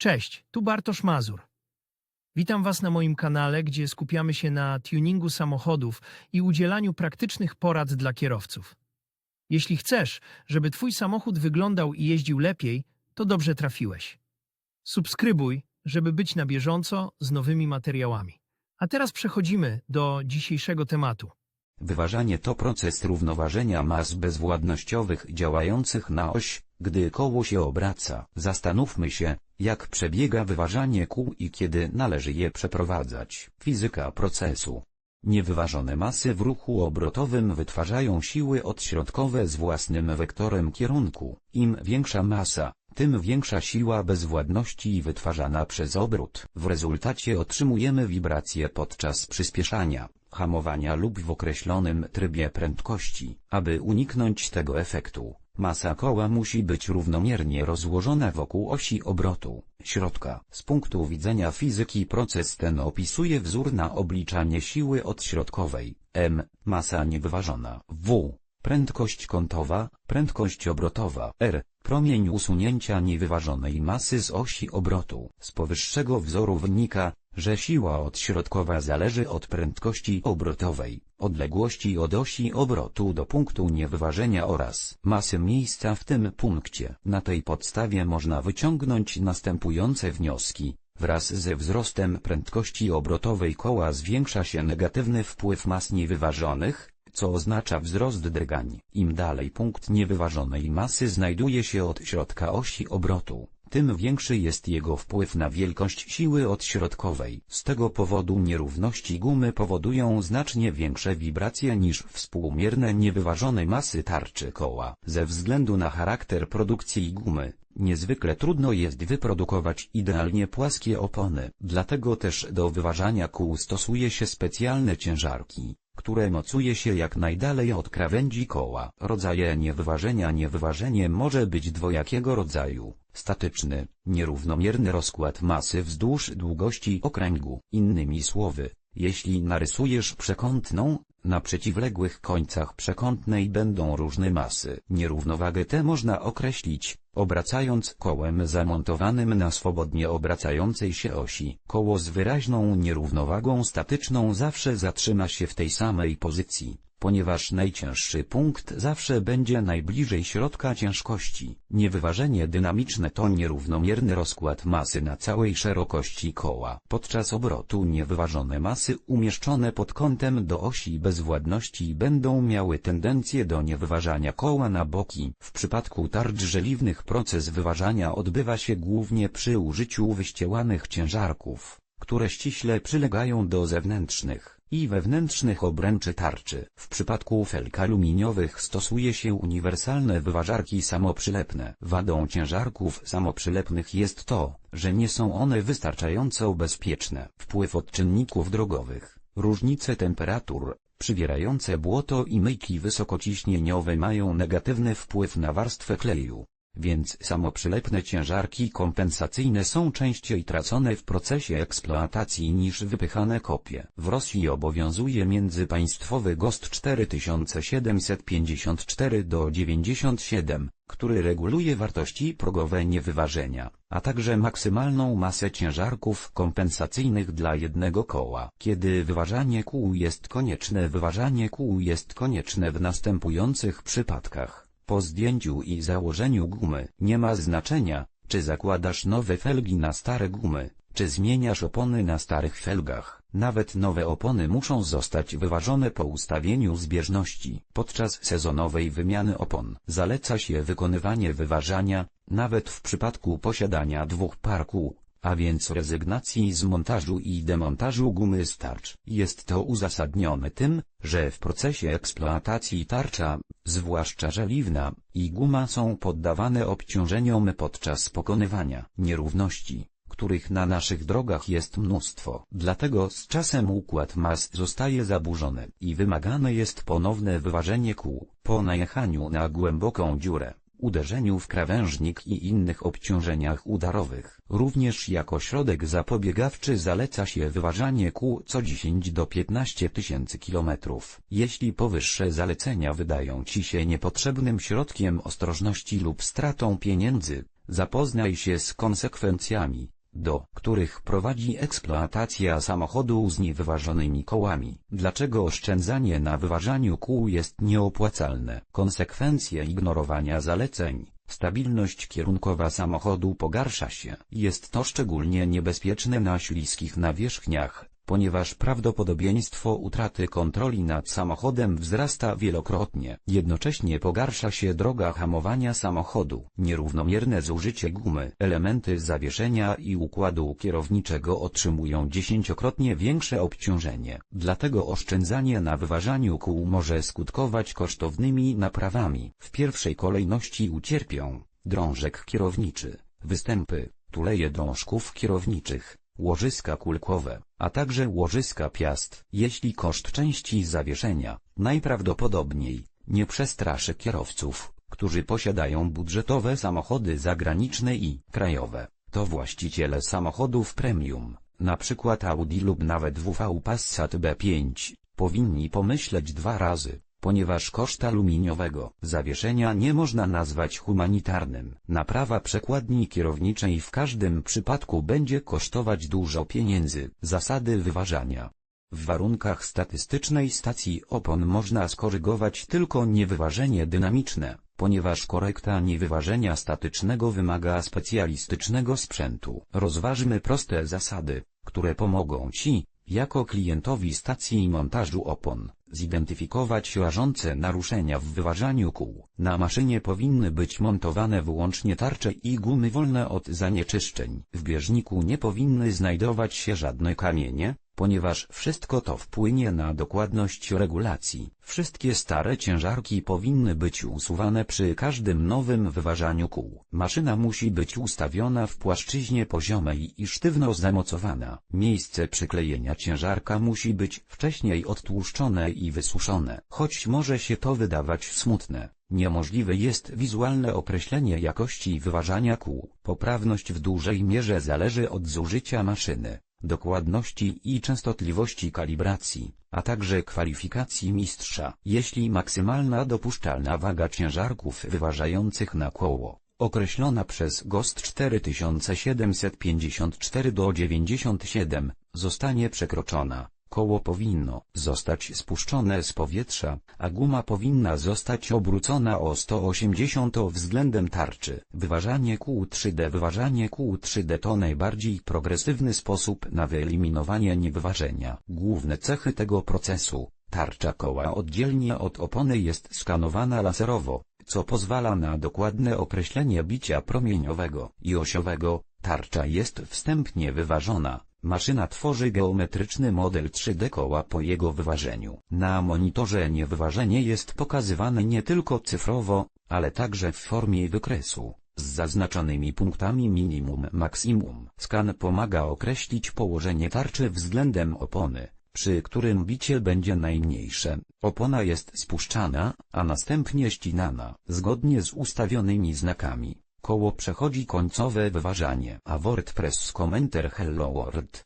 Cześć, tu Bartosz Mazur. Witam Was na moim kanale, gdzie skupiamy się na tuningu samochodów i udzielaniu praktycznych porad dla kierowców. Jeśli chcesz, żeby Twój samochód wyglądał i jeździł lepiej, to dobrze trafiłeś. Subskrybuj, żeby być na bieżąco z nowymi materiałami. A teraz przechodzimy do dzisiejszego tematu. Wyważanie to proces równoważenia mas bezwładnościowych działających na oś, gdy koło się obraca. Zastanówmy się, jak przebiega wyważanie kół i kiedy należy je przeprowadzać. Fizyka procesu. Niewyważone masy w ruchu obrotowym wytwarzają siły odśrodkowe z własnym wektorem kierunku. Im większa masa, tym większa siła bezwładności wytwarzana przez obrót. W rezultacie otrzymujemy wibracje podczas przyspieszania, hamowania lub w określonym trybie prędkości. Aby uniknąć tego efektu, masa koła musi być równomiernie rozłożona wokół osi obrotu, środka. Z punktu widzenia fizyki proces ten opisuje wzór na obliczanie siły odśrodkowej, m, masa niewyważona, w, prędkość kątowa, prędkość obrotowa, r, promień usunięcia niewyważonej masy z osi obrotu. Z powyższego wzoru wynika, że siła odśrodkowa zależy od prędkości obrotowej, odległości od osi obrotu do punktu niewyważenia oraz masy miejsca w tym punkcie. Na tej podstawie można wyciągnąć następujące wnioski. Wraz ze wzrostem prędkości obrotowej koła zwiększa się negatywny wpływ mas niewyważonych, co oznacza wzrost drgań. Im dalej punkt niewyważonej masy znajduje się od środka osi obrotu, tym większy jest jego wpływ na wielkość siły odśrodkowej. Z tego powodu nierówności gumy powodują znacznie większe wibracje niż współmierne niewyważone masy tarczy koła. Ze względu na charakter produkcji gumy, niezwykle trudno jest wyprodukować idealnie płaskie opony. Dlatego też do wyważania kół stosuje się specjalne ciężarki które mocuje się jak najdalej od krawędzi koła. Rodzaje niewyważenia Niewyważenie może być dwojakiego rodzaju. Statyczny, nierównomierny rozkład masy wzdłuż długości okręgu. Innymi słowy, jeśli narysujesz przekątną, na przeciwległych końcach przekątnej będą różne masy. Nierównowagę tę można określić, obracając kołem zamontowanym na swobodnie obracającej się osi. Koło z wyraźną nierównowagą statyczną zawsze zatrzyma się w tej samej pozycji, ponieważ najcięższy punkt zawsze będzie najbliżej środka ciężkości. Niewyważenie dynamiczne to nierównomierny rozkład masy na całej szerokości koła. Podczas obrotu niewyważone masy umieszczone pod kątem do osi bezwładności będą miały tendencję do niewyważania koła na boki. W przypadku tarcz żeliwnych proces wyważania odbywa się głównie przy użyciu wyścielanych ciężarków, które ściśle przylegają do zewnętrznych i wewnętrznych obręczy tarczy. W przypadku felk aluminiowych stosuje się uniwersalne wyważarki samoprzylepne. Wadą ciężarków samoprzylepnych jest to, że nie są one wystarczająco bezpieczne. Wpływ od czynników drogowych, różnice temperatur, przywierające błoto i myjki wysokociśnieniowe mają negatywny wpływ na warstwę kleju więc samoprzylepne ciężarki kompensacyjne są częściej tracone w procesie eksploatacji niż wypychane kopie. W Rosji obowiązuje międzypaństwowy GOST 4754 do 97, który reguluje wartości progowe niewyważenia, a także maksymalną masę ciężarków kompensacyjnych dla jednego koła. Kiedy wyważanie kół jest konieczne Wyważanie kół jest konieczne w następujących przypadkach. Po zdjęciu i założeniu gumy nie ma znaczenia, czy zakładasz nowe felgi na stare gumy, czy zmieniasz opony na starych felgach. Nawet nowe opony muszą zostać wyważone po ustawieniu zbieżności. Podczas sezonowej wymiany opon zaleca się wykonywanie wyważania, nawet w przypadku posiadania dwóch par kół, a więc rezygnacji z montażu i demontażu gumy starcz. Jest to uzasadnione tym, że w procesie eksploatacji tarcza, zwłaszcza żeliwna, i guma są poddawane obciążeniom podczas pokonywania nierówności których na naszych drogach jest mnóstwo. Dlatego z czasem układ mas zostaje zaburzony i wymagane jest ponowne wyważenie kół. Po najechaniu na głęboką dziurę, uderzeniu w krawężnik i innych obciążeniach udarowych. Również jako środek zapobiegawczy zaleca się wyważanie kół co 10 do 15 tysięcy kilometrów. Jeśli powyższe zalecenia wydają Ci się niepotrzebnym środkiem ostrożności lub stratą pieniędzy, Zapoznaj się z konsekwencjami, do których prowadzi eksploatacja samochodu z niewyważonymi kołami. Dlaczego oszczędzanie na wyważaniu kół jest nieopłacalne? Konsekwencje ignorowania zaleceń. Stabilność kierunkowa samochodu pogarsza się. Jest to szczególnie niebezpieczne na śliskich nawierzchniach, ponieważ prawdopodobieństwo utraty kontroli nad samochodem wzrasta wielokrotnie. Jednocześnie pogarsza się droga hamowania samochodu. Nierównomierne zużycie gumy. Elementy zawieszenia i układu kierowniczego otrzymują dziesięciokrotnie większe obciążenie. Dlatego oszczędzanie na wyważaniu kół może skutkować kosztownymi naprawami. W pierwszej kolejności ucierpią drążek kierowniczy, występy, tuleje drążków kierowniczych, łożyska kulkowe, a także łożyska piast. Jeśli koszt części zawieszenia, najprawdopodobniej, nie przestraszy kierowców, którzy posiadają budżetowe samochody zagraniczne i krajowe, to właściciele samochodów premium, na przykład Audi lub nawet WV Passat B5, powinni pomyśleć dwa razy, ponieważ koszt aluminiowego zawieszenia nie można nazwać humanitarnym. Naprawa przekładni kierowniczej w każdym przypadku będzie kosztować dużo pieniędzy. Zasady wyważania. W warunkach statystycznej stacji opon można skorygować tylko niewyważenie dynamiczne, ponieważ korekta niewyważenia statycznego wymaga specjalistycznego sprzętu. Rozważmy proste zasady, które pomogą Ci, jako klientowi stacji montażu opon, zidentyfikować rażące naruszenia w wyważaniu kół. Na maszynie powinny być montowane wyłącznie tarcze i gumy wolne od zanieczyszczeń. W bieżniku nie powinny znajdować się żadne kamienie, ponieważ wszystko to wpłynie na dokładność regulacji. Wszystkie stare ciężarki powinny być usuwane przy każdym nowym wyważaniu kół. Maszyna musi być ustawiona w płaszczyźnie poziomej i sztywno zamocowana. Miejsce przyklejenia ciężarka musi być wcześniej odtłuszczone i wysuszone. Choć może się to wydawać smutne, Niemożliwe jest wizualne określenie jakości wyważania kół. Poprawność w dużej mierze zależy od zużycia maszyny, dokładności i częstotliwości kalibracji, a także kwalifikacji mistrza. Jeśli maksymalna dopuszczalna waga ciężarków wyważających na koło, określona przez GOST 4754 do 97, zostanie przekroczona, Koło powinno zostać spuszczone z powietrza, a guma powinna zostać obrócona o 180 względem tarczy. Wyważanie kół 3D Wyważanie kół 3D to najbardziej progresywny sposób na wyeliminowanie niewyważenia. Główne cechy tego procesu. Tarcza koła oddzielnie od opony jest skanowana laserowo, co pozwala na dokładne określenie bicia promieniowego i osiowego. Tarcza jest wstępnie wyważona. Maszyna tworzy geometryczny model 3D koła po jego wyważeniu. Na monitorze niewyważenie jest pokazywane nie tylko cyfrowo, ale także w formie wykresu, z zaznaczonymi punktami minimum-maksimum. Skan pomaga określić położenie tarczy względem opony, przy którym bicie będzie najmniejsze. Opona jest spuszczana, a następnie ścinana, zgodnie z ustawionymi znakami. Koło przechodzi końcowe wyważanie. A WordPress komentar Hello World.